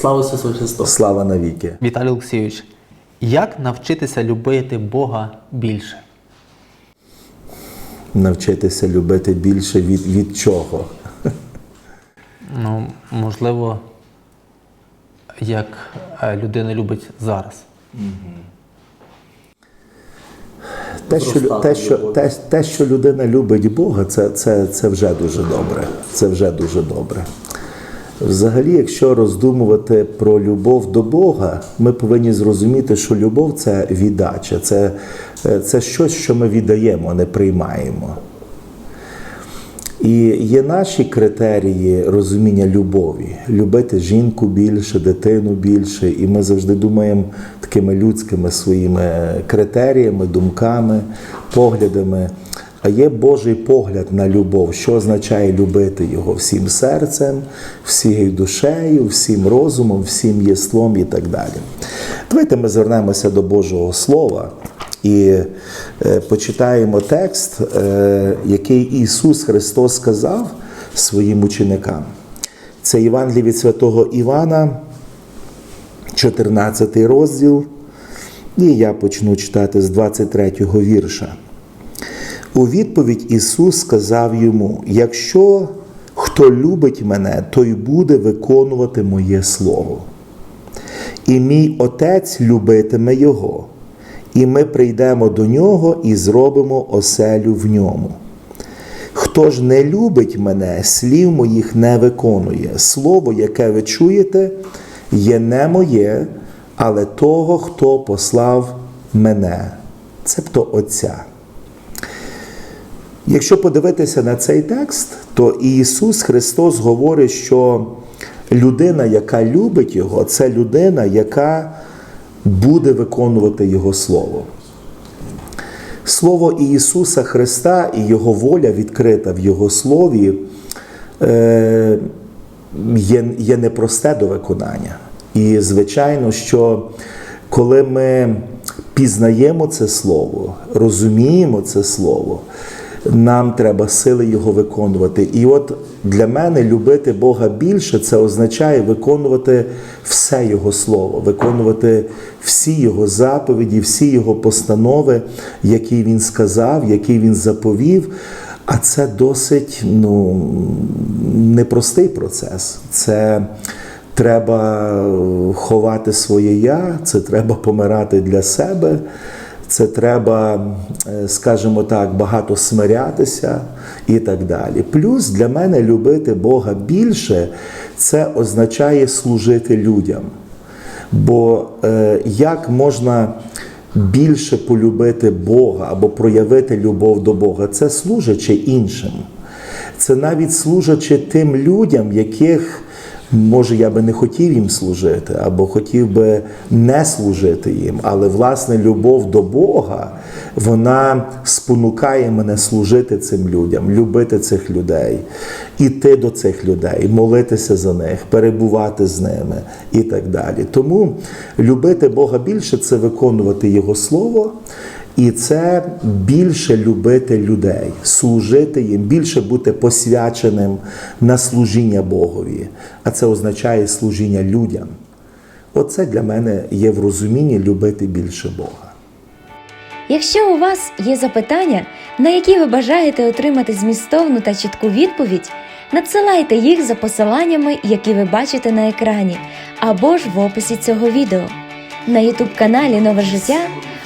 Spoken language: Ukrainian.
Слава Ісусу Христу! Слава навіки! Віталій Олексійович, як навчитися любити Бога більше? Навчитися любити більше від, від чого? Ну, можливо, як е, людина любить зараз. Те, що, те, що, те, те, що людина любить Бога, це, це, це вже дуже добре. Це вже дуже добре. Взагалі, якщо роздумувати про любов до Бога, ми повинні зрозуміти, що любов це віддача, це, е, це щось, що ми віддаємо, не приймаємо. І є наші критерії розуміння любові: любити жінку більше, дитину більше. І ми завжди думаємо такими людськими своїми критеріями, думками, поглядами. А є Божий погляд на любов, що означає любити його всім серцем, всією душею, всім розумом, всім єством і так далі. Давайте ми звернемося до Божого Слова і е, почитаємо текст, е, який Ісус Христос сказав своїм ученикам. Це Євангеліє від святого Івана, 14 розділ, і я почну читати з 23 вірша. У відповідь Ісус сказав йому: якщо хто любить мене, той буде виконувати моє слово. І мій Отець любитиме Його, і ми прийдемо до нього і зробимо оселю в ньому. Хто ж не любить мене, слів моїх не виконує. Слово, яке ви чуєте, є не моє, але того, хто послав мене, цебто Отця. Якщо подивитися на цей текст, то Ісус Христос говорить, що людина, яка любить Його, це людина, яка буде виконувати Його Слово. Слово Ісуса Христа і Його воля відкрита в Його Слові е, є, є непросте до виконання. І, звичайно, що коли ми пізнаємо це слово, розуміємо це слово, нам треба сили його виконувати. І от для мене любити Бога більше це означає виконувати все Його слово, виконувати всі Його заповіді, всі Його постанови, які Він сказав, які Він заповів. А це досить ну, непростий процес. Це треба ховати своє я, це треба помирати для себе. Це треба, е, скажімо так, багато смирятися і так далі. Плюс для мене любити Бога більше це означає служити людям. Бо е, як можна більше полюбити Бога або проявити любов до Бога, це служачи іншим. Це навіть служачи тим людям, яких Може, я би не хотів їм служити, або хотів би не служити їм, але власне любов до Бога вона спонукає мене служити цим людям, любити цих людей, іти до цих людей, молитися за них, перебувати з ними і так далі. Тому любити Бога більше це виконувати Його Слово. І це більше любити людей, служити їм, більше бути посвяченим на служіння Богові. А це означає служіння людям. Оце для мене є в розумінні любити більше Бога. Якщо у вас є запитання, на які ви бажаєте отримати змістовну та чітку відповідь, надсилайте їх за посиланнями, які ви бачите на екрані, або ж в описі цього відео. На ютуб-каналі Нове життя